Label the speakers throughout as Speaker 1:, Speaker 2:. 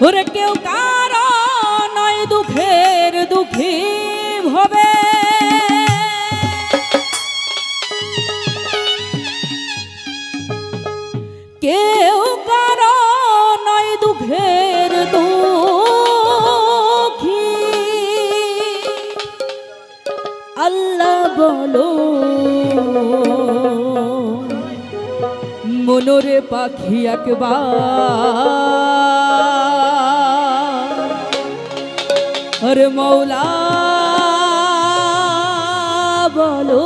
Speaker 1: ওরে কেউ কারও নয় দুঃখের দুঃখী হবে। কেউ কারও নয় দুঃখের দুঃখী। আল্লাহ বলো, মনোরে পাখি একবার আরে মৌলা বলো।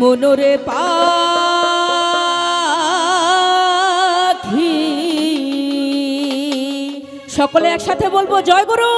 Speaker 1: মনোরে পাখি। সকলে একসাথে বলব জয় গুরু।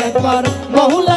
Speaker 1: একবার মহুলা